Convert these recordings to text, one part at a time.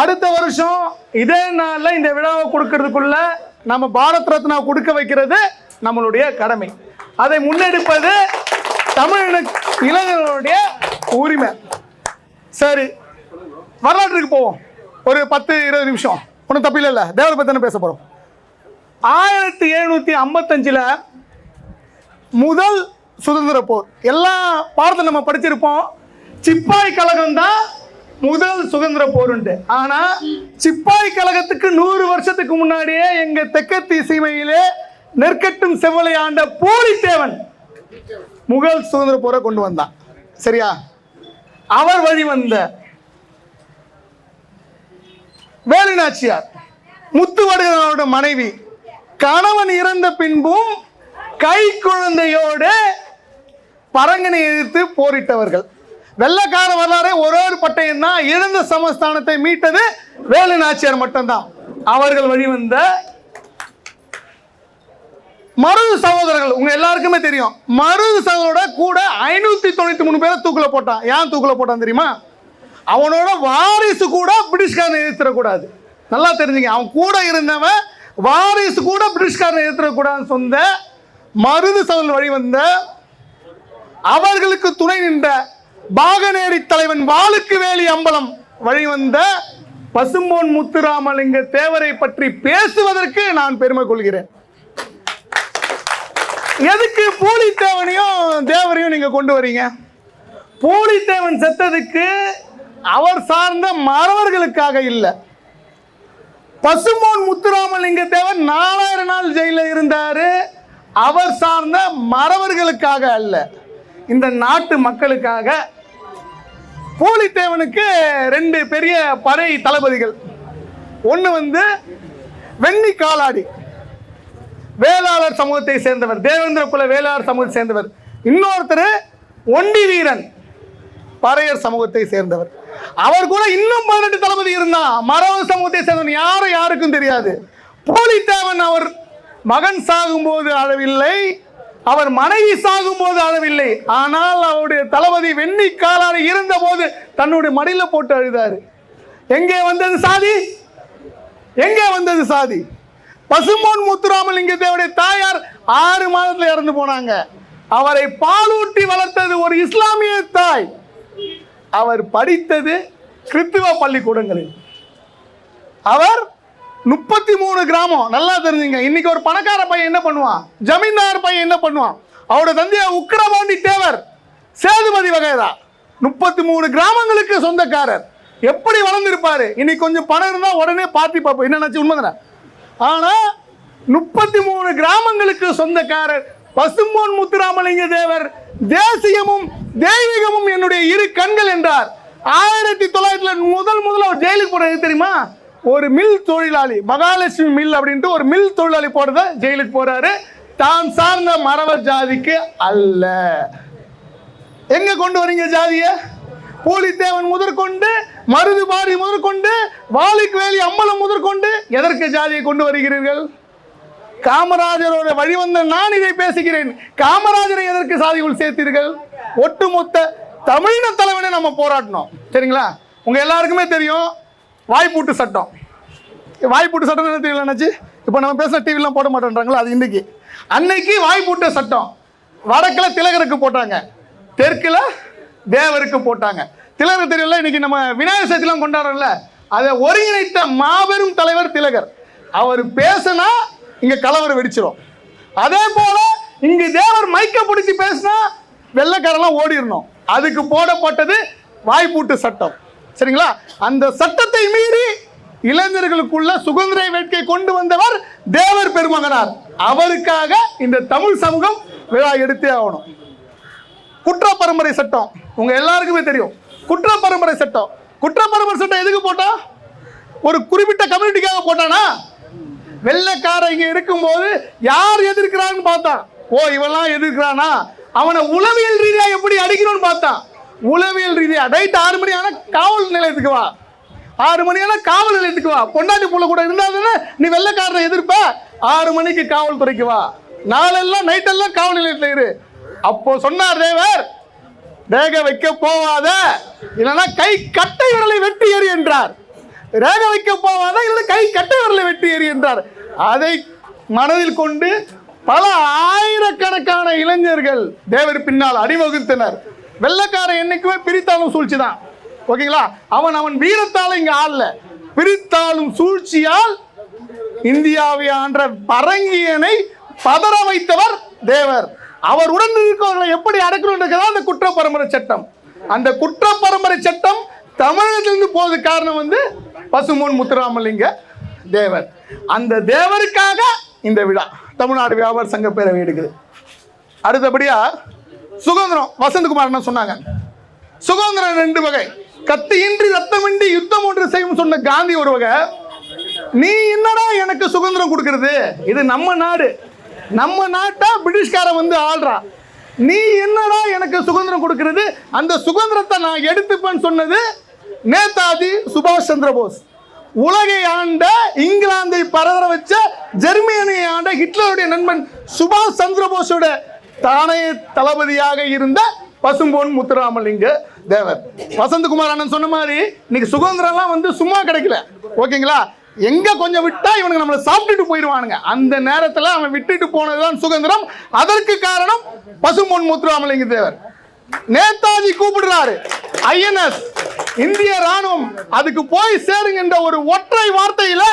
அடுத்த வருஷம் இதே நாளில் இந்த விழாவை கொடுக்கறதுக்குள்ள நம்ம பாரத் ரத்னா கொடுக்க வைக்கிறது நம்மளுடைய கடமை. அதை முன்னெடுப்பது தமிழ் இளைஞர்களுடைய உரிமை. சரி வரலாற்றுக்கு போவோம். ஒரு பத்து இருபது நிமிஷம். ஒன்றும் தப்பு இல்லை தேவரை பற்றி தானே பேச போகிறோம் ஆயிரத்தி எழுநூற்றி ஐம்பத்தஞ்சில் முதல் சுதந்திர போர். எல்லா பாடத்தில் நம்ம படிச்சிருப்போம். சிப்பாய் கழகம் தான் முதல் சுதந்திர போருண்டு. ஆனா சிப்பாய் கழகத்துக்கு நூறு வருஷத்துக்கு முன்னாடியே எங்க தெக்கத்தி சீமையிலே நெற்கட்டும் செவ்வலை ஆண்ட பூலித்தேவன் முகல் சுதந்திர போரை கொண்டு வந்தான். சரியா? அவர் வழி வந்த வேலுநாச்சியார் முத்துவடுகனோட மனைவி கணவன் இறந்த பின்பும் கை குழந்தையோடு பரங்கனை எதிர்த்து போரிட்டவர்கள். வெள்ளக்கார வரலாறே ஒரே ஒரு பட்டயம் தான். இழந்த சமஸ்தானத்தை மீட்டது வேலு நாச்சியார் மட்டும்தான். அவர்கள் வழிவந்த மருது சகோதரர்கள் உங்க எல்லாருக்குமே தெரியும். மருது சகோதரோட கூட ஐநூத்தி தொண்ணூத்தி மூணு பேரை தூக்குல போட்டான் ஏன் தூக்குல போட்டான் தெரியுமா? அவனோட வாரிசு கூட பிரிட்டிஷ்காரன் எதிர்த்திடக்கூடாது நல்லா தெரிஞ்சுங்க. அவன் கூட இருந்தவன் வாரிசு கூட பிரிட்டிஷ்காரன் எதிர்த்திடக்கூடாதுன்னு சொந்த மருது சகோதரர் வழி வந்த அவர்களுக்கு துணை நின்ற பாகநேரி தலைவன் வாளுக்கு வேலி அம்பலம் வழிவந்த பசும்போன் முத்துராமலிங்க தேவரை பற்றி பேசுவதற்கு நான் பெருமை கொள்கிறேன். எதுக்கு பூலித்தேவனையும் தேவரையும் நீங்க கொண்டு வரீங்க? பூலித்தேவன் செத்ததுக்கு அவர் சார்ந்த மறவர்களுக்காக இல்லை. பசுமோன் முத்துராமலிங்க தேவன் நாலாயிரம் நாள் ஜெயில இருந்தாரு. அவர் சார்ந்த மறவர்களுக்காக அல்ல. இந்த நாட்டு மக்களுக்காக போலித்தேவனுக்கு ரெண்டு பெரிய படை தளபதிகள். ஒன்று வந்து வெண்ணி காலாடி. வேளாளர் சமூகத்தை சேர்ந்தவர் தேவேந்திர குல வேளாளர் சமூகத்தை சேர்ந்தவர். இன்னொருத்தர் ஒண்டி வீரன் பறையர் சமூகத்தை சேர்ந்தவர். அவர் கூட இன்னும் பதினெட்டு தளபதி இருந்தான். மரவ சமூகத்தை சேர்ந்தவன் யாரும் யாருக்கும் தெரியாது. போலித்தேவன் அவர் மகன் சாகும்போது அழவில்லை அவர் மனைவி சாகும்போது அழவில்லை ஆனால் அவருடைய தளபதி வெண்ணி காலாறு இருந்தபோது தன்னுடைய மடியில போட்டு அழுதாரு. எங்கே வந்தது சாதி? எங்கே வந்தது சாதி? பசுமோன் முத்துராமலிங்க தேவடைய தாயார் ஆறு மாதத்துல இறந்து போனாங்க. அவரை பாலூட்டி வளர்த்தது ஒரு இஸ்லாமிய தாய். அவர் படித்தது கிறித்துவ பள்ளிக்கூடங்களில். அவர் முப்பத்தி மூணு கிராமம். நல்லா தெரிஞ்சுங்க. இன்னைக்கு ஒரு பணக்கார பையன் என்ன பண்ணுவான்? ஜமீன்தார் பையன் என்ன பண்ணுவான்? அவரோட தந்தையா உக்கிரபாண்டி தேவர். சேதுபதி வகைதா. முப்பத்தி மூணு கிராமங்களுக்கு சொந்தக்காரர். எப்படி வளர்ந்துருப்பாரு? இன்னைக்கு கொஞ்சம் பணம் இருந்தால் உடனே பார்த்து பார்ப்போம். என்னன்னாச்சு உண்மைதானே? ஆனால் முப்பத்தி மூணு கிராமங்களுக்கு சொந்தக்காரர் பசும்பொன் முத்துராமலிங்க தேவர். தேசியமும் தெய்வீகமும் என்னுடைய இரு கண்கள் என்றார். ஆயிரத்தி தொள்ளாயிரத்தில் முதல் முதல்ல அவர் ஜெயிலுக்கு போனது தெரியுமா? ஒரு மில் தொழிலாளி மகாலட்சுமி மில் அப்படின்ட்டு ஒரு மில் தொழிலாளி போடுறத ஜெயிலுக்கு போறாரு. தான் சார்ந்த மரவ ஜாதிக்கு அல்ல. எங்க கொண்டு வரீங்க ஜாதிய? பூலித்தேவன் முதற்கொண்டு மருதுபாடி முதற்கொண்டு வாலிக்கு வேலி அம்பலம் முதற்கொண்டு எதற்கு ஜாதியை கொண்டு வருகிறீர்கள்? காமராஜரோட வழிவந்த நான் இதை பேசுகிறேன். காமராஜரை எதற்கு சாதிக்குள் சேர்த்தீர்கள்? ஒட்டுமொத்த தமிழின தலைவனை நம்ம போராட்டணும் சரிங்களா? உங்க எல்லாருக்குமே தெரியும் வாய்ப்பூட்டு சட்டம். வாய்ப்பூட்டு சட்டம் என்ன தெரியல என்னாச்சு இப்போ நம்ம பேசுகிற டிவிலாம் போட மாட்டேன்றாங்களா? அது இன்றைக்கி அன்னைக்கு வாய்ப்பூட்டு சட்டம். வடக்கில் திலகருக்கு போட்டாங்க. தெற்கில் தேவருக்கு போட்டாங்க. திலகர் தெரியல இன்னைக்கு நம்ம விநாயகர் சதுர்த்திலாம் கொண்டாடுறோம்ல அதை ஒருங்கிணைத்த மாபெரும் தலைவர் திலகர். அவர் பேசினா இங்கே கலவரம் வெடிச்சிடும் அதே போல் இங்கு தேவர் மைக்க பிடிச்சி பேசினா வெள்ளக்காரெல்லாம் ஓடிடணும். அதுக்கு போடப்பட்டது வாய்ப்பூட்டு சட்டம். சரிங்களா? அந்த சட்டத்தை மீறி இளைஞர்களுக்குள்ள சுதந்திர வேட்கை கொண்டு வந்தவர் தேவர் பெருமகனார். அவருக்காக இந்த தமிழ் சமூகம் விழா எடுத்தே ஆகணும். குற்ற பரம்பரை சட்டம் உங்க எல்லாருக்குமே தெரியும். குற்ற பரம்பரை சட்டம். குற்ற பரம்பரை சட்டம் எதுக்கு போட்டா? ஒரு குறிப்பிட்ட கம்யூனிட்டிக்காக போட்டானா? வெள்ளைக்கார இங்க இருக்கும்போது யார் எதிர்க்கிறான்னு பார்த்தான் ஓ இவெல்லாம் எதிர்க்கிறானா? அவனை உளவியல் ரீதியாக எப்படி அடிக்கணும்னு பார்த்தான் உளவியல் ரீதியா. நைட் ஆறு மணி ஆனால் காவல் நிலையத்துக்கு வா. ஆறு மணி ஆனால் காவல் நிலையத்துக்கு வா. பொண்டாட்டி புள்ள கூட இருந்தால் நீ வெள்ளக்காரனை எதிர்ப்ப? ஆறு மணிக்கு காவல்துறைக்கு வா. நாளெல்லாம் நைட்டெல்லாம் காவல் நிலையத்தில் இரு. அப்போ சொன்னார் தேவர் ரேக வைக்க போவாத இல்லைன்னா கை கட்டை விரலை வெட்டி எறி என்றார். ரேக வைக்க போவாத இல்லை கை கட்டை விரலை வெட்டி எறிகின்றார் அதை மனதில் கொண்டு பல ஆயிரக்கணக்கான இளைஞர்கள் தேவர் பின்னால் அணிவகுத்தனர். வெள்ளக்காரன் என்னைக்குமே பிரித்தாலும் சூழ்ச்சி தான் ஓகேங்களா? அவன் அவன் வீரத்தால் இங்கே ஆளல பிரித்தாலும் சூழ்ச்சியால் இந்தியாவை ஆன்ற பரங்கியனை பதற வைத்தவர் தேவர். அவர் உடன் இருக்கவர்களை எப்படி அடக்கணும் அந்த குற்ற பரம்பரை சட்டம். அந்த குற்ற பரம்பரை சட்டம் தமிழகத்திலிருந்து போவது காரணம் வந்து பசுமோன் முத்துராமலிங்க தேவர். அந்த தேவருக்காக இந்த விழா தமிழ்நாடு வியாபார சங்க பேரவை எடுக்குது. அடுத்தபடியாக சுதந்திரம் வசந்தகுமார் சொன்னாங்க. சுதந்திரம் ரெண்டு வகை. கத்தியின்றி ரத்தமின்றி யுத்தம் ஒன்று செய்யும் சொன்ன காந்தி ஒரு வகை. நீ என்னடா எனக்கு சுதந்திரம் கொடுக்கறது? இது நம்ம நாடு. நம்ம நாட்டை பிரிட்டிஷ்காரன் வந்து ஆள்றா. நீ என்னடா எனக்கு சுதந்திரம் கொடுக்கறது? அந்த சுதந்திரத்தை நான் எடுத்துப்பேன்னு சொன்னது நேதாஜி சுபாஷ் சந்திர போஸ். உலகை ஆண்ட இங்கிலாந்தை பரவர வச்ச ஜெர்மனியை ஆண்ட ஹிட்லருடைய நண்பன் சுபாஷ் சந்திர போஸோட தானே தளபதியாக இருந்த பசும்பொன் முத்துராமலிங்க தேவர். வசந்தகுமார் அண்ணன் சொன்ன மாதிரி இன்னைக்கு சுதந்திரம்லாம் வந்து சும்மா கிடைக்கல. ஓகேங்களா? எங்க கொஞ்சம் விட்டா இவனுக்கு நம்மளை சாப்பிட்டுட்டு போயிடுவானுங்க. அந்த நேரத்தில் அவன் விட்டுட்டு போனதுதான் சுதந்திரம். அதற்கு காரணம் பசும்பொன் முத்துராமலிங்க தேவர். நேதாஜி கூப்பிடுறாரு. ஐஎன்எஸ் இந்திய ராணுவம் அதுக்கு போய் சேருங்கன்ற ஒரு ஒற்றை வார்த்தையில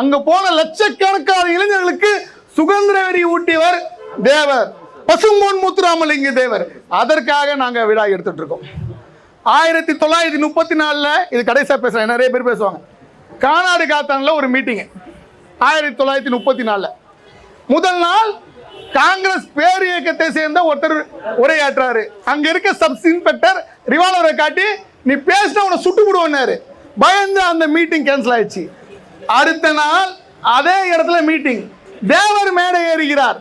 அங்க போன லட்சக்கணக்கான இளைஞர்களுக்கு சுதந்திர வெறி ஊட்டியவர் தேவர். பசும்பொன் முத்துராமலிங்க தேவர். அதற்காக நாங்கள் விழா எடுத்துட்டு இருக்கோம் ஆயிரத்தி தொள்ளாயிரத்தி முப்பத்தி நாலில் இது கடைசியாக பேசுகிறேன் நிறைய பேர் பேசுவாங்க. கானாடு காத்தானில் ஒரு மீட்டிங் ஆயிரத்தி தொள்ளாயிரத்தி முப்பத்தி நாலில். முதல் நாள் காங்கிரஸ் பேர் இயக்கத்தை சேர்ந்த ஒருத்தர் உரையாற்றாரு. அங்க இருக்க சப்ஸ் இன்ஸ்பெக்டர் ரிவால்வரை காட்டி நீ பேசின உன்னை சுட்டு விடுவோன்னாரு பயந்து அந்த மீட்டிங் கேன்சல் ஆயிடுச்சு. அடுத்த நாள் அதே இடத்துல மீட்டிங் தேவர் மேடை ஏறுகிறார்.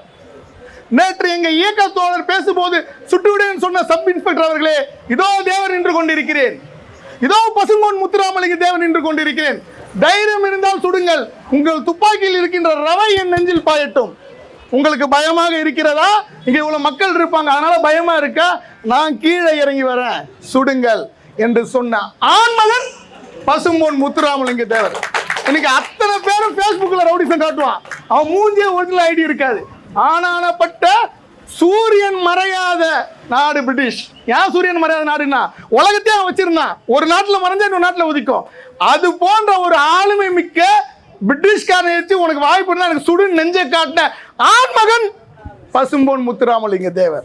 நேற்று எங்க இயக்க தோழர் பேசும்போது சுட்டுவிடுன்னு சொன்ன சப் இன்ஸ்பெக்டர் அவர்களே இதோ தேவர் நின்று கொண்டிருக்கிறேன். இதோ பசும்பொன் முத்துராமலிங்க தேவன் நின்று கொண்டிருக்கிறேன். தைரியம் இருந்தால் சுடுங்கள். உங்கள் துப்பாக்கியில் இருக்கின்ற ரவை என் நெஞ்சில் பாயட்டும். உங்களுக்கு பயமாக இருக்கிறதா? இங்க இவ்வளவு மக்கள் இருப்பாங்க அதனால பயமா இருக்கா? நான் கீழே இறங்கி வரேன். சுடுங்கள் என்று சொன்ன ஆண்மகன் பசும்பொன் முத்துராமலிங்க தேவர். இன்னைக்கு அத்தனை பேரும் ஃபேஸ்புக்கில் ரவுடிசம் காட்டுவான். அவன் மூஞ்சிய ஒரிஜினல் ஐடி இருக்காது. ஆனானப்பட்ட சூரியன் மறையாத நாடு பிரிட்டிஷ். ஏன் சூரியன் மறையாத நாடுன்னா? உலகத்தையே அவன் வச்சிருந்தான். ஒரு நாட்டில் மறைஞ்சா இன்னொரு நாட்டில் உதிக்கும். அது போன்ற ஒரு ஆளுமை மிக்க பிரிட்டிஷ்காரனை வச்சு உனக்கு வாய்ப்பு இருந்தால் எனக்கு சுடு நெஞ்சை காட்டின ஆண்மகன் பசும்பொன் முத்துராமலிங்க தேவர்.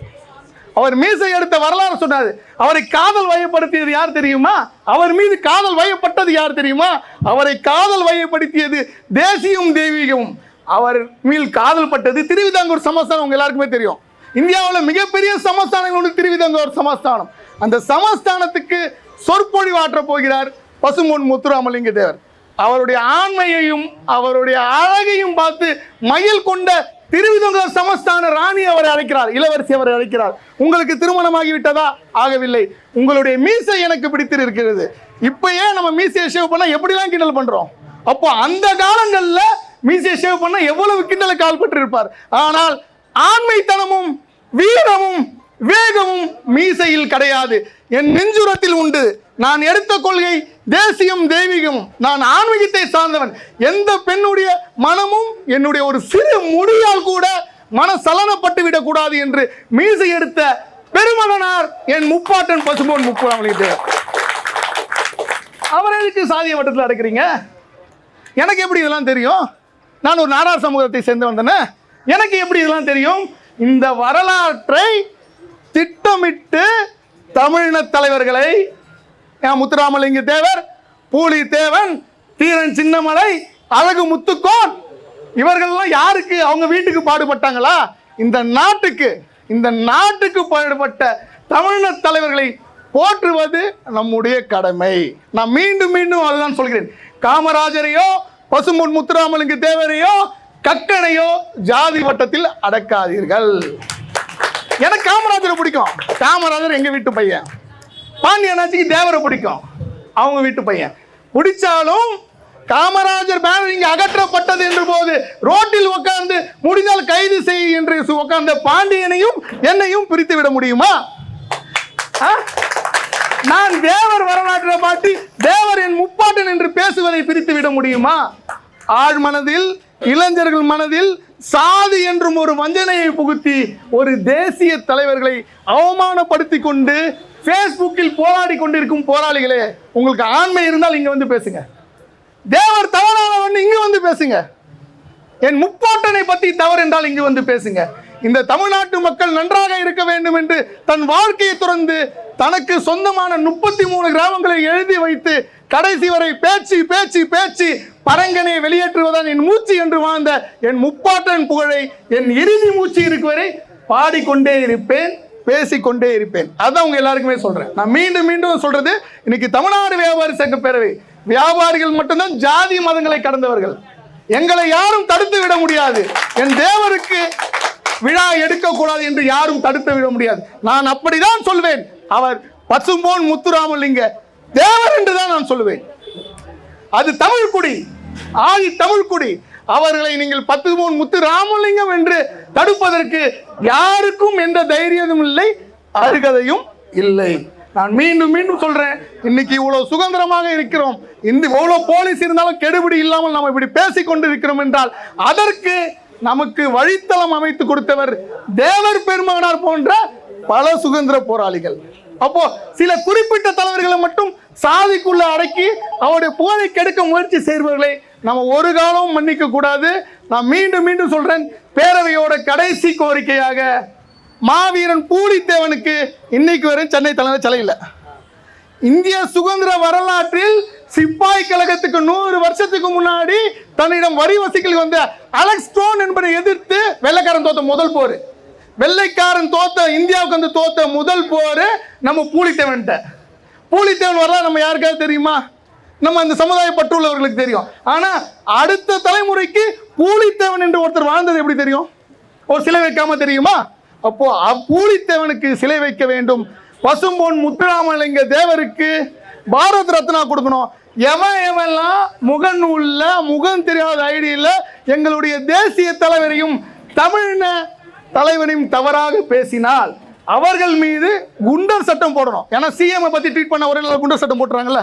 அவர் மீசை எடுத்த வரலாறு சொன்னாரு. அவரை காதல் வயப்படுத்தியது யார் தெரியுமா? அவர் மீது காதல் வயப்பட்டது யார் தெரியுமா? அவரை காதல் வயப்படுத்தியது தேசியம் தெய்வீகமும். அவர் மீள் காதல் பட்டது திருவிதாங்கூர் சமஸ்தானம் உங்க எல்லாருக்குமே தெரியும். இந்தியாவில் மிகப்பெரிய சமஸ்தானங்கள் ஒன்று திருவிதாங்கூர் சமஸ்தானம். அந்த சமஸ்தானத்துக்கு சொற்பொழிவு ஆற்றப் போகிறார் பசும்பொன் முத்துராமலிங்க தேவர் அவருடைய ஆண்மையையும் அவருடைய அழகையும் பார்த்து மயில் கொண்ட திருவிதங்கர் சமஸ்தான ராணி அவரை அழைக்கிறார் இளவரசி அவரை அழைக்கிறார். உங்களுக்கு திருமணமாகிவிட்டதா? ஆகவில்லை. உங்களுடைய மீசை எனக்கு பிடித்திருக்கிறது இப்பயே நம்ம மீசையை ஷேவ் பண்ணால் எப்படிலாம் கிண்டல் பண்ணுறோம் அப்போ அந்த காலங்களில் மீசையை ஷேவ் பண்ணால் எவ்வளவு கிண்டலுக்கு கால் இருப்பார் ஆனால் ஆண்மைத்தனமும் வீரமும் வேகமும் மீசையில் கிடையாது. என் நெஞ்சுரத்தில் உண்டு. நான் எடுத்த கொள்கை தேசியம் தெய்வீகம். நான் ஆன்மீகத்தை சார்ந்தவன். எந்த பெண்ணுடைய மனமும் என்னுடைய ஒரு சிறு முடியால் கூட மன சலனப்பட்டு விடக்கூடாது என்று மீசை எடுத்த பெருமகனார் என் முப்பாட்டன் பசும்போன் முப்பாமலிட்டு அவர் எதுக்கு சாதிய வட்டத்தில் அடைக்கிறீங்க? எனக்கு எப்படி இதெல்லாம் தெரியும்? நான் ஒரு நாடார் சமூகத்தை சேர்ந்து வந்தேனே எனக்கு எப்படி இதெல்லாம் தெரியும்? இந்த வரலாற்றை திட்டமிட்டு தமிழின தலைவர்களை என் முத்துராமலிங்க தேவர் பூலி தேவன் தீரன் சின்னமலை அழகு முத்துக்கோன் இவர்கள்லாம் யாருக்கு அவங்க வீட்டுக்கு பாடுபட்டாங்களா? இந்த நாட்டுக்கு இந்த நாட்டுக்கு பாடுபட்ட தமிழின தலைவர்களை போற்றுவது நம்முடைய கடமை. நான் மீண்டும் மீண்டும் அதுதான் சொல்கிறேன். காமராஜரையோ பசும்பொன் முத்துராமனுக்கு தேவரையோ கக்கனையோ ஜாதி வட்டத்தில் அடக்காதீர்கள். எனக்கு காமராஜரை பிடிக்கும். காமராஜர் எங்க வீட்டு பையன். பாண்டியனாச்சிக்கு தேவரை பிடிக்கும். அவங்க வீட்டு பையன். பிடிச்சாலும் காமராஜர் பேனர் இங்கே அகற்றப்பட்டது என்று போது ரோட்டில் உட்கார்ந்து முடிந்தால் கைது செய் என்று உட்கார்ந்த பாண்டியனையும் என்னையும் பிரித்து விட முடியுமா? ஆ? நான் தேவர் வரலாற்றை மாட்டி தேவர் என் முப்பாட்டன் என்று பேசுவதை பிரித்து விட முடியுமா? ஆழ் மனதில் இளைஞர்கள் மனதில் சாதி என்றும் ஒரு வஞ்சனையை புகுத்தி ஒரு தேசிய தலைவர்களை அவமானப்படுத்தி கொண்டு ஃபேஸ்புக்கில் போராடி கொண்டிருக்கும் போராளிகளே உங்களுக்கு ஆண்மை இருந்தால் இங்கே வந்து பேசுங்க. தேவர் தவறானவன் இங்கே வந்து பேசுங்க. என் முப்பாட்டனை பற்றி தவறு என்றால் இங்கே வந்து பேசுங்க. இந்த தமிழ்நாட்டு மக்கள் நன்றாக இருக்க வேண்டும் என்று தன் வாழ்க்கையை துறந்து தனக்கு சொந்தமான முப்பத்தி மூணு கிராமங்களை எழுதி வைத்து கடைசி வரை பேச்சு பேச்சு பேச்சு பரங்கனை வெளியேற்றுவதான் என் மூச்சு என்று வாழ்ந்த என் முப்பாட்டன் புகழை என் இறுதி மூச்சு இருக்கும் வரை பாடிக்கொண்டே இருப்பேன் பேசிக்கொண்டே இருப்பேன். அதான் உங்க எல்லாருக்குமே சொல்றேன். நான் மீண்டும் மீண்டும் சொல்றது இன்னைக்கு தமிழ்நாடு வியாபாரி சங்க பேரவை. வியாபாரிகள் மட்டும்தான் ஜாதி மதங்களை கடந்தவர்கள். எங்களை யாரும் தடுத்து விட முடியாது. என் தேவருக்கு விழா எடுக்கக்கூடாது என்று யாரும் தடுத்து விட முடியாது. நான் அப்படிதான் சொல்வேன். அவர் பசும்போன் முத்துராமலிங்க தேவர் என்று தான் நான் சொல்லுவேன். அது தமிழ் குடி ஆதி தமிழ் குடி அவர்களை நீங்கள் பத்து மூணு முத்து ராமலிங்கம் என்று தடுப்பதற்கு யாருக்கும் எந்த தைரியமும் இல்லை அருகதையும் இல்லை. நான் மீண்டும் மீண்டும் சொல்றேன் இன்னைக்கு இவ்வளவு சுதந்திரமாக இருக்கிறோம். இந்த இவ்வளவு போலீஸ் இருந்தாலும் கெடுபிடி இல்லாமல் நம்ம இப்படி பேசிக்கொண்டு இருக்கிறோம் என்றால் அதற்கு நமக்கு வழித்தளம் அமைத்து கொடுத்தவர் தேவர் பெருமகனார் போன்ற பல சுதந்திர போராளிகள். அப்போ சில குறிப்பிட்ட தலைவர்களை மட்டும் சாதிக்குள்ள அடக்கி அவருடைய புகழை கெடுக்க முயற்சி செய்பவர்களை நம்ம ஒரு காலமும் மன்னிக்க கூடாது. நான் மீண்டும் மீண்டும் சொல்றேன் பேரவையோட கடைசி கோரிக்கையாக மாவீரன் பூலித்தேவனுக்கு இன்னைக்கு வரை சென்னை தலைவர் சிலையில் இந்திய சுதந்திர வரலாற்றில் சிப்பாய் கழகத்துக்கு நூறு வருஷத்துக்கு முன்னாடி தன்னிடம் வரி வசூலில் வந்த அலெக்ஸ் ஸ்டோன் என்பதை எதிர்த்து வெள்ளைக்காரன் தோத்த முதல் போர். வெள்ளைக்காரன் தோத்த இந்தியாவுக்கு வந்து தோத்த முதல் போர் நம்ம பூலித்தேவன்ட்ட பூலித்தேவன் வரலாம் நம்ம யாருக்காவது தெரியுமா? நம்ம அந்த சமுதாய பற்றுள்ளவர்களுக்கு தெரியும். ஆனா அடுத்த தலைமுறைக்கு பூலித்தேவன் என்று ஒருத்தர் வாழ்ந்தது எப்படி தெரியும்? ஒரு சிலை வைக்காம தெரியுமா? அப்போ அப்பூலித்தேவனுக்கு சிலை வைக்க வேண்டும். பசும்பொன் முத்துராமலிங்க தேவருக்கு பாரத் ரத்னா கொடுக்கணும். எவன் எவெல்லாம் முகநூலில் முகம் தெரியாத ஐடியில் எங்களுடைய தேசிய தலைவரையும் தமிழின தலைவரையும் தவறாக பேசினால் அவர்கள் மீது குண்டர் சட்டம் போடணும். ஏன்னா சிஎம்ஐ பற்றி ட்வீட் பண்ண ஒரே நாள் குண்டர் சட்டம் போட்டுறாங்கல்ல.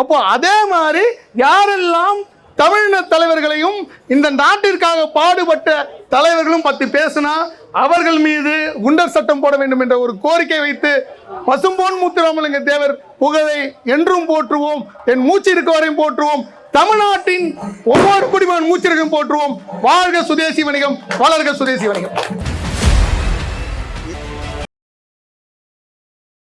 அப்போ அதே மாதிரி யாரெல்லாம் தமிழின தலைவர்களையும் இந்த நாட்டிற்காக பாடுபட்ட தலைவர்களும் பத்தி பேசினா அவர்கள் மீது குண்டர் சட்டம் போட வேண்டும் என்ற ஒரு கோரிக்கை வைத்து பசும்பொன் முத்துராமலிங்க தேவர் புகழை என்றும் போற்றுவோம் என் மூச்சு இருக்க வரையும் போற்றுவோம் தமிழ்நாட்டின் ஒவ்வொரு குடிமகன் மூச்சிற்கும் போற்றுவோம். வாழ்க சுதேசி வணிகம் வளர்க சுதேசி வணிகம்.